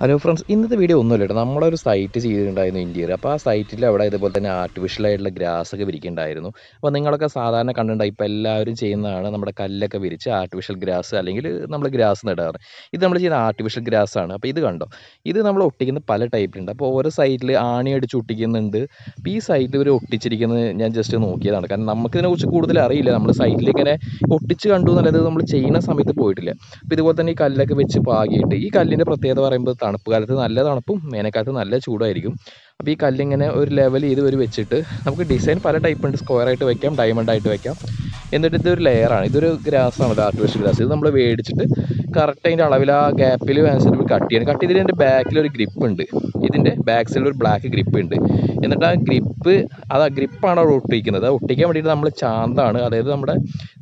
Hello friends ഇന്നത്തെ video ഒന്നുമില്ല കേട്ടോ. നമ്മളൊരു സൈറ്റ് ചെയ്തിട്ടുണ്ടായിരുന്നു ഇന്ത്യയിൽ അപ്പോൾ ആ സൈറ്റിൽ അവിടെ ഇതുപോലെ തന്നെ ആർട്ടിഫിഷ്യൽ ആയിട്ടുള്ള ഗ്രാസ് ഒക്കെ വിരിക്കുന്നുണ്ടായിരുന്നു. അപ്പോൾ നിങ്ങളൊക്കെ സാധാരണ കണ്ടിട്ടുണ്ടായി ഇപ്പോൾ എല്ലാവരും ചെയ്യുന്നതാണ് നമ്മുടെ കല്ലൊക്കെ വിരിച്ച് ആർട്ടിഫിഷ്യൽ ഗ്രാസ് അല്ലെങ്കിൽ നമ്മൾ ഗ്രാസ് നടാറ് ഇത് നമ്മൾ ചെയ്യുന്ന ആർട്ടിഫിഷ്യൽ ഗ്രാസ് ആണ്. അപ്പോൾ ഇത് കണ്ടോ? ഇത് നമ്മൾ ഒട്ടിക്കുന്ന പല ടൈപ്പിലുണ്ട് അപ്പോൾ ഓരോ സൈറ്റിൽ ആണി അടിച്ച് ഒട്ടിക്കുന്നുണ്ട്. അപ്പോൾ ഈ സൈറ്റിൽ ഇവർ ഒട്ടിച്ചിരിക്കുന്നത് ഞാൻ ജസ്റ്റ് നോക്കിയതാണ്. കാരണം നമുക്കിതിനെക്കുറിച്ച് കൂടുതൽ അറിയില്ല. നമ്മൾ സൈറ്റിൽ ഇങ്ങനെ ഒട്ടിച്ച് കണ്ടു എന്നല്ലാതെ നമ്മൾ ചെയ്യുന്ന സമയത്ത് പോയിട്ടില്ല. അപ്പോൾ ഇതുപോലെ തന്നെ ഈ കല്ലൊക്കെ വെച്ച് പാകിയിട്ട് ഈ കല്ലിന്റെ പ്രത്യേകത പറയുമ്പോൾ തണുപ്പ് കാലത്ത് നല്ല തണുപ്പും വേനൽക്കാലത്ത് നല്ല ചൂടായിരിക്കും. അപ്പോൾ ഈ കല്ലിങ്ങനെ ഒരു ലെവൽ ചെയ്ത് ഒരു വെച്ചിട്ട് നമുക്ക് ഡിസൈൻ പല ടൈപ്പ് ഉണ്ട്. സ്ക്വയർ ആയിട്ട് വെക്കാം ഡയമണ്ട് ആയിട്ട് വെക്കാം. എന്നിട്ട് ഇതൊരു ലെയറാണ് ഇതൊരു ഗ്രാസ് ആണ് ഗ്രാസാണ് ആർട്ടിഫിഷ്യൽ ഗ്രാസ്. ഇത് നമ്മൾ മേടിച്ചിട്ട് കറക്റ്റ് അതിന്റെ അളവിൽ ആ ഗ്യാപ്പിൽ അനുസരിച്ച് കട്ട് ചെയ്യണം. കട്ട് ചെയ്തിട്ട് എന്റെ ബാക്കിൽ ഒരു ഗ്രിപ്പ് ഉണ്ട്. ഇതിന്റെ ബാക്ക് സൈഡിൽ ഒരു ബ്ലാക്ക് ഗ്രിപ്പ് ഉണ്ട്. എന്നിട്ട് ആ ഗ്രിപ്പ് അത് ആ ഗ്രിപ്പാണ് അവിടെ ഒട്ടിക്കുന്നത്? അത് ഒട്ടിക്കാൻ വേണ്ടിയിട്ട് നമ്മൾ ചാന്താണ് അതായത് നമ്മുടെ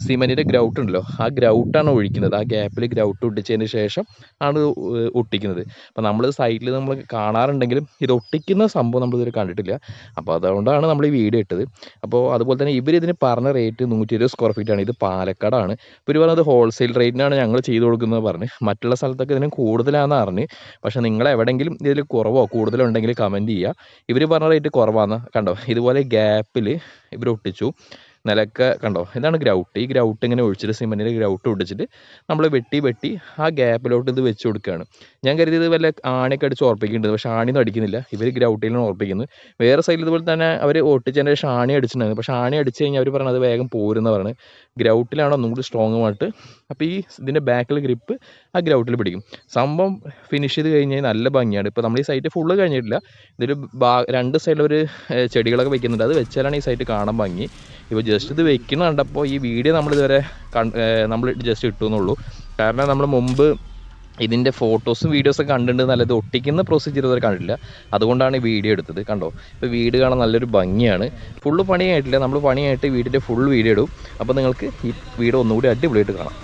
സിമെന്റിന്റെ ഗ്രൗട്ട് ഉണ്ടല്ലോ ആ ഗ്രൗട്ടാണ് ഒഴിക്കുന്നത്. ആ ഗ്യാപ്പിൽ ഗ്രൗട്ട് ഒട്ടിച്ചതിന് ശേഷം ആണ് ഒട്ടിക്കുന്നത്. അപ്പോൾ നമ്മൾ സൈറ്റിൽ നമ്മൾ കാണാറുണ്ടെങ്കിലും ഇത് ഒട്ടിക്കുന്ന സംഭവം നമ്മൾ ഇതുവരെ കണ്ടിട്ടില്ല. അപ്പോൾ അതുകൊണ്ടാണ് നമ്മൾ ഈ വീഡിയോ ഇട്ടത്. അപ്പോൾ അതുപോലെ തന്നെ ഇവർ ഇതിന് പറഞ്ഞ റേറ്റ് നൂറ്റി ഇരുപത് സ്ക്വയർ ഫീറ്റ് ആണ്. ഇത് പാലക്കാടാണ്. ഇവർ പറഞ്ഞത് ഹോൾസെയിൽ റേറ്റിനാണ് ഞങ്ങൾ ചെയ്ത് കൊടുക്കുന്നത്. പറഞ്ഞ് മറ്റുള്ള സ്ഥലത്തൊക്കെ ഇതിന് കൂടുതലാണെന്ന് അറിഞ്ഞ്. പക്ഷേ നിങ്ങൾ എവിടെയെങ്കിലും ഇതിൽ കുറവോ കൂടുതലോ ഉണ്ടെങ്കിൽ കമന്റ് ചെയ്യുക ഇവർ പറഞ്ഞ റേറ്റ് കുറവാണെന്ന് കണ്ടോ? ഇതുപോലെ ഗ്യാപ്പിൽ ഇവർ ഒട്ടിച്ചു. നിലക്കെ കണ്ടോ? ഇതാണ് ഗ്രൗട്ട് ഈ ഗ്രൗട്ട് ഇങ്ങനെ ഒഴിച്ചിട്ട് സിമെന്റിന്റെ ഗ്രൗട്ട് ഒടിച്ചിട്ട് നമ്മൾ വെട്ടി വെട്ടി ആ ഗ്യാപ്പിലോട്ട് ഇത് വെച്ച് കൊടുക്കുകയാണ്. ഞാൻ കരുതിയത് വല്ല ആണിയൊക്കെ അടിച്ച് ഉറപ്പിക്കുന്നുണ്ട്. പക്ഷേ ആണിയൊന്നും അടിക്കുന്നില്ല. ഇവർ ഗ്രൗട്ടിലാണ് ഉറപ്പിക്കുന്നത്. വേറെ സൈഡിൽ ഇതുപോലെ തന്നെ അവർ ഒട്ടിച്ചതിന് ശേഷം ആണി അടിച്ചിട്ടുണ്ടായിരുന്നു. പക്ഷേ ആണി അടിച്ച് കഴിഞ്ഞാൽ അവർ പറഞ്ഞത് വേഗം പോരുന്ന പറഞ്ഞ്. ഗ്രൗട്ടിലാണ് ഒന്നും കൂടി സ്ട്രോങ് ആയിട്ട്. അപ്പോൾ ഈ ഇതിന്റെ ബാക്കിൽ ഗ്രിപ്പ് ആ ഗ്രൗട്ടിൽ പിടിക്കും. സംഭവം ഫിനിഷ് ചെയ്ത് കഴിഞ്ഞാൽ നല്ല ഭംഗിയാണ്. ഇപ്പോൾ നമ്മൾ ഈ സൈറ്റ് ഫുള്ള് കഴിഞ്ഞിട്ടില്ല. ഇതൊരു രണ്ട് സൈഡിൽ ഒരു ചെടികളൊക്കെ വെക്കുന്നുണ്ട്. അത് വെച്ചാലാണ് ഈ സൈറ്റ് കാണാൻ ഭംഗി. ഇപ്പോൾ ജസ്റ്റ് ഇത് വെക്കണ കണ്ടപ്പോൾ ഈ വീഡിയോ നമ്മൾ ഇതുവരെ നമ്മൾ ജസ്റ്റ് ഇട്ടുന്നുള്ളൂ. കാരണം നമ്മൾ മുമ്പ് ഇതിന്റെ ഫോട്ടോസും വീഡിയോസും കണ്ടിട്ടുണ്ട് നല്ലത് ഒട്ടിക്കുന്ന പ്രൊസീജിയർ ഇതുവരെ കണ്ടില്ല അതുകൊണ്ടാണ് ഈ വീഡിയോ എടുത്തത്. കണ്ടോ? ഇപ്പോൾ വീട് കാണാൻ നല്ലൊരു ഭംഗിയാണ്. ഫുള്ള് പണിയായിട്ടില്ല. നമ്മൾ പണിയായിട്ട് വീടിന്റെ ഫുൾ വീഡിയോ ഇടും. അപ്പോൾ നിങ്ങൾക്ക് ഈ വീട് ഒന്നുകൂടി അടിപൊളിയായിട്ട് കാണാം.